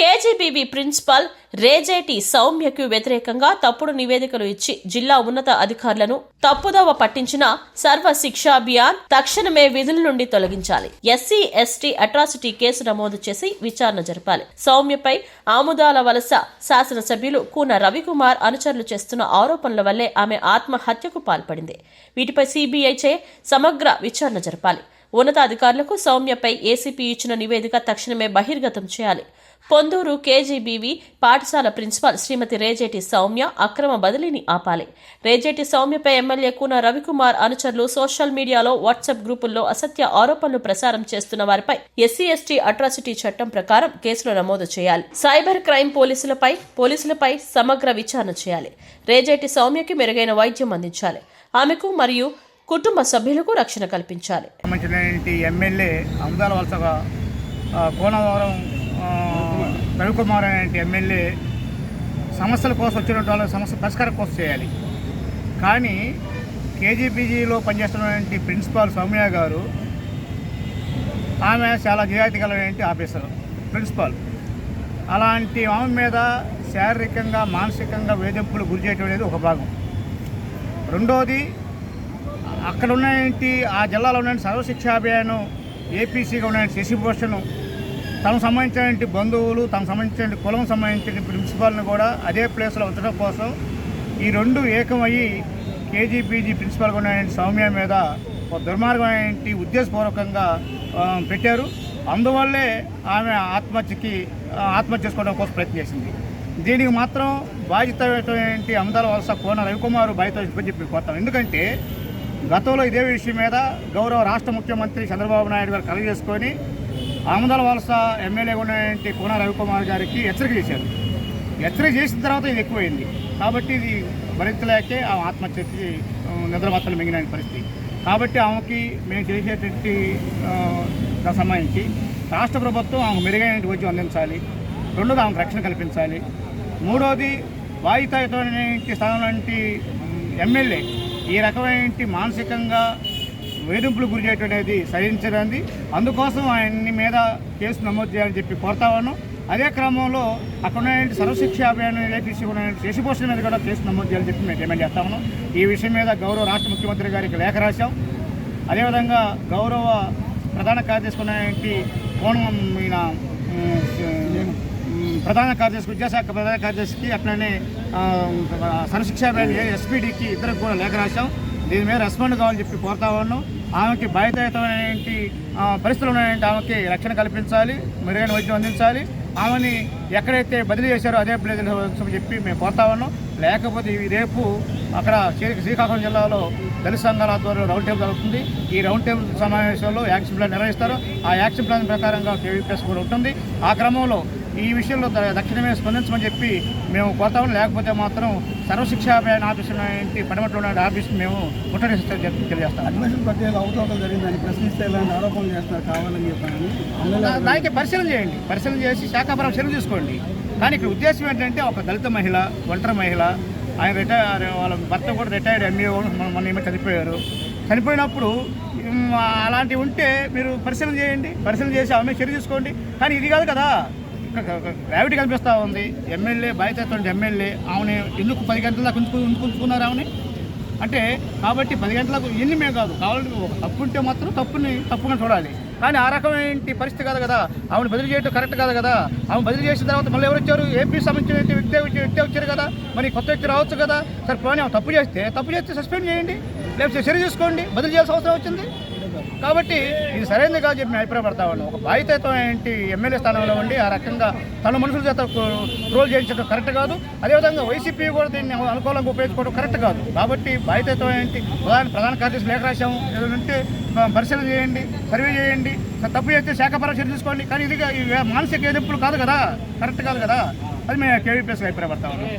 KGBV principal Rejeti సౌమ్యకు వ్యతిరేకంగా తప్పుడు నివేదికలు ఇచ్చి జిల్లా ఉన్నత అధికారులను తప్పుదోవ పట్టించిన సర్వ శిక్షాభియాన్ తక్షణమే విధుల నుండి తొలగించాలి. ఎస్సీ ఎస్టీ అట్రాసిటీ కేసు నమోదు చేసి విచారణ జరపాలి. సౌమ్యపై ఆముదాల వలస శాసనసభ్యులు కూన రవికుమార్ అనుచరులు చేస్తున్న ఆరోపణల వల్లే ఆమె ఆత్మహత్యకు పాల్పడింది. వీటిపై సిబిఐ చే సమగ్ర విచారణ జరపాలి. ఉన్నతాధికారులకు సౌమ్యపై ఏసీపీ ఇచ్చిన నివేదిక తక్షణమే బహిర్గతం చేయాలి. పొందూరు కేజీబీవీ పాఠశాల ప్రిన్సిపాల్ శ్రీమతి రేజేటి సౌమ్య అక్రమ బదిలీని ఆపాలి. రేజేటి సౌమ్యపై ఎమ్మెల్యే కూన రవికుమార్ అనుచరులు సోషల్ మీడియాలో వాట్సాప్ గ్రూపుల్లో అసత్య ఆరోపణలు ప్రసారం చేస్తున్న వారిపై ఎస్సీ ఎస్టీ అట్రాసిటీ చట్టం ప్రకారం కేసులు నమోదు చేయాలి. సైబర్ క్రైమ్ పోలీసులపై పోలీసులపై సమగ్ర విచారణ చేయాలి. రేజేటి సౌమ్యకి మెరుగైన వైద్యం అందించాలి. ఆమెకు మరియు కుటుంబ సభ్యులకు రక్షణ కల్పించాలి. ఎమ్మెల్యే కోనవరం రవికుమార్ అనే ఎమ్మెల్యే సమస్యల కోసం వచ్చినటువంటి వాళ్ళ సమస్య పరిష్కారం కోసం చేయాలి. కానీ కేజీపీజీలో పనిచేస్తున్నటువంటి ప్రిన్సిపాల్ సౌమ్య గారు ఆమె చాలా నిజాయితీ గలటువంటి ఆఫీసర్ ప్రిన్సిపాల్. అలాంటి ఆమె మీద శారీరకంగా మానసికంగా వేధింపులు గురి చేయటం అనేది ఒక భాగం. రెండోది అక్కడ ఉన్నటువంటి ఆ జిల్లాలో ఉన్న సర్వశిక్షా అభియానం ఏపీసీగా ఉన్న శశిభూషణ్ తనకు సంబంధించినటువంటి బంధువులు తనకు సంబంధించిన కులం సంబంధించిన ప్రిన్సిపాల్ని కూడా అదే ప్లేస్లో ఉంచడం కోసం ఈ రెండు ఏకమయ్యి కేజీపీజీ ప్రిన్సిపాల్గా ఉన్నటువంటి సౌమ్య మీద ఒక దుర్మార్గమైనటువంటి ఉద్దేశపూర్వకంగా పెట్టారు. అందువల్లే ఆమె ఆత్మహత్యకి ఆత్మహత్య చేసుకోవడం కోసం ప్రయత్నం చేసింది. దీనికి మాత్రం బాధ్యతమైనటువంటి అమదాల వలస కోన రవికుమార్ బాధ్యత చెప్పి కోతాం ఎందుకంటే గతంలో ఇదే విషయం మీద గౌరవ రాష్ట్ర ముఖ్యమంత్రి చంద్రబాబు నాయుడు గారు కలగజేసుకొని ఆమదాల వలస ఎమ్మెల్యే ఉన్నటువంటి కోన రవికుమార్ గారికి హెచ్చరిక చేశారు. హెచ్చరిక చేసిన తర్వాత ఇది ఎక్కువైంది. కాబట్టి ఇది భరించలేకే ఆ ఆత్మహత్యకి నిద్రమత్తలు మింగిన పరిస్థితి. కాబట్టి ఆమెకి మేము చేసేటువంటి సంబంధించి రాష్ట్ర ప్రభుత్వం ఆమె మెరుగైన వైద్యం అందించాలి. రెండోది ఆమెకు రక్షణ కల్పించాలి. మూడోది స్థానం స్థానంలో ఎమ్మెల్యే ఈ రకమైన మానసికంగా వేధింపులు గురి చేయటనేది సహించడానికి అందుకోసం ఆయన్ని మీద కేసు నమోదు చేయాలని చెప్పి కోరుతా ఉన్నాం. అదే క్రమంలో అక్కడ ఉన్నటువంటి సర్వశిక్ష అభియాన్ ఏపీసీ ఉన్నటువంటి శశిభూషణ మీద కూడా కేసు నమోదు చేయాలని చెప్పి మేము డిమాండ్ చేస్తా ఉన్నాం. ఈ విషయం మీద గౌరవ రాష్ట్ర ముఖ్యమంత్రి గారికి లేఖ రాశాం. అదేవిధంగా గౌరవ ప్రధాన కార్యదర్శి ఉన్నటువంటి కోణం ఈయన ప్రధాన కార్యదర్శి విద్యాశాఖ ప్రధాన కార్యదర్శికి అట్లనే సరశిక్ష ఎస్పీడీకి ఇద్దరికి కూడా లేఖ రాశాం. దీని మీద రెస్పాండ్ కావాలని చెప్పి కోరుతా ఉన్నాం ఆమెకి బాధితమైనటువంటి పరిస్థితులు ఉన్నాయంటే ఆమెకి రక్షణ కల్పించాలి మెరుగైన వైద్యం అందించాలి. ఆమెని ఎక్కడైతే బదిలీ చేశారో అదే ప్లేస్ చెప్పి మేము కోరుతా ఉన్నాం. లేకపోతే ఇవి రేపు అక్కడ శ్రీకాకుళం జిల్లాలో దళిత సంఘాల ఆధ్వర్యంలో రౌండ్ టేబుల్ జరుగుతుంది. ఈ రౌండ్ టేబుల్ సమావేశంలో యాక్షన్ ప్లాన్ నిర్వహిస్తారు. ఆ యాక్షన్ ప్లాన్ ప్రకారంగా కేవీపీఎస్ కూడా ఉంటుంది. ఆ క్రమంలో ఈ విషయంలో ద- తక్షణమే స్పందించమని చెప్పి మేము కోరుతాము లేకపోతే మాత్రం సర్వశిక్షా అభియాన్ ఆఫీస్ పడమట్లో ఉన్న ఆఫీస్ మేము ముట్టడిస్తామని చెప్పి తెలియజేస్తాం. అడ్మిషన్ ప్రక్రియలో అవకతవకలు జరిగిందని ప్రశ్నిస్తే ఇలాంటి ఆరోపణలు చేస్తున్నారు కావాలని చెప్పారని దా- దానికి పరిశీలన చేయండి. పరిశీలన చేసి శాఖాపరం చర్య తీసుకోండి. కానీ ఇక్కడ ఉద్దేశం ఏంటంటే ఒక దళిత మహిళ ఒంటరి మహిళ ఆయన రిటైర్ వాళ్ళ భర్త కూడా రిటైర్డ్ ఎంఈఓ మొన్న ఏమో చనిపోయారు. చనిపోయినప్పుడు అలాంటివి ఉంటే మీరు పరిశీలన చేయండి. పరిశీలన చేసి ఆమె చర్య తీసుకోండి. కానీ ఇది కాదు కదా. గ్రావిటీ కనిపిస్తూ ఉంది. ఎమ్మెల్యే బాధ్యత ఎమ్మెల్యే ఆమె ఎందుకు పది గంటల దాకా ఉంచుకున్నారు ఆమెని? అంటే కాబట్టి పది గంటలకు ఎన్ని మేము కాదు. కావాలంటే ఒక తప్పు ఉంటే మాత్రం తప్పుని తప్పుగా చూడాలి. కానీ ఆ రకమైన పరిస్థితి కాదు కదా. ఆమెను బదిలీ చేయడం కరెక్ట్ కాదు కదా. ఆమె బదిలీ చేసిన తర్వాత మళ్ళీ ఎవరు వచ్చారు? ఏపీ సంబంధించిన వ్యక్తి వచ్చి- వ్యక్తి వచ్చారు కదా. మరి కొత్త వ్యక్తి రావచ్చు కదా. సరే పోనీ ఆమె తప్పు చేస్తే తప్పు చేస్తే సస్పెండ్ చేయండి. లేకపోతే చర్య చేసుకోండి బదిలీ చేయాల్సిన అవసరం వచ్చింది. కాబట్టి ఇది సరైనది కాదు చెప్పి అభిప్రాయపడతా ఉన్నాం ఒక బాధ్యతతో ఏంటి ఎమ్మెల్యే స్థానంలో ఉండి ఆ రకంగా తన మనుషుల చేత ట్రోల్ చేయించడం కరెక్ట్ కాదు. అదేవిధంగా వైసీపీ కూడా దీన్ని అనుకూలంగా ఉపయోగించుకోవడం కరెక్ట్ కాదు. కాబట్టి బాధ్యతతో ఏంటి ప్రధాన ప్రధాన కార్యదర్శి లేఖ రాశాము. ఏదంటే పరిశీలన చేయండి సర్వే చేయండి. తప్పు చేస్తే శాఖపరం చర్య తీసుకోండి. కానీ ఇది మానసిక ఎదుపులు కాదు కదా. కరెక్ట్ కాదు కదా. అది మేము కేవీపీఎస్గా అభిప్రాయపడతా ఉన్నాం.